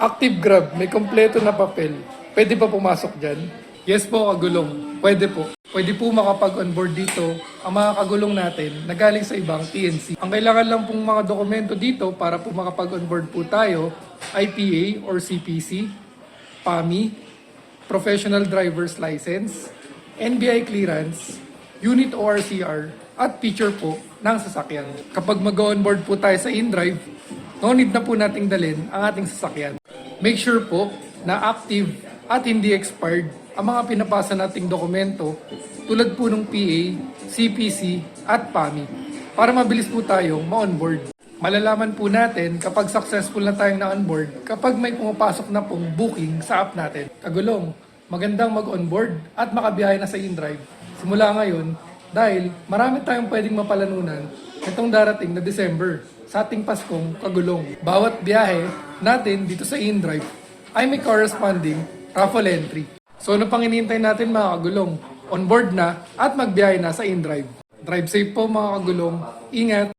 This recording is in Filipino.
Active Grab, may kompleto na papel. Pwede pa pumasok dyan? Yes po, kagulong. Pwede po. Pwede po makapag-onboard dito ang mga kagulong natin na galing sa ibang TNC. Ang kailangan lang pong mga dokumento dito para po makapag-onboard po tayo ay PA or CPC, PAMI, Professional Driver's License, NBI Clearance, Unit ORCR, at picture po ng sasakyan. Kapag mag-onboard po tayo sa InDrive, no need na po nating dalhin ang ating sasakyan. Make sure po na active at hindi expired ang mga pinapasa nating dokumento tulad po ng PA, CPC at PAMI para mabilis po tayong ma-onboard. Malalaman po natin kapag successful na tayong na-onboard kapag may pumapasok na pong booking sa app natin. Kagulong, magandang mag-onboard at makabiyahe na sa InDrive. Simula ngayon, dahil marami tayong pwedeng mapalanunan itong darating na December sa ating Paskong Kagulong. Bawat biyahe natin dito sa InDrive ay may corresponding raffle entry. So ano pang hinihintay natin mga kagulong? On board na at magbiyahe na sa InDrive. Drive safe po mga kagulong. Ingat!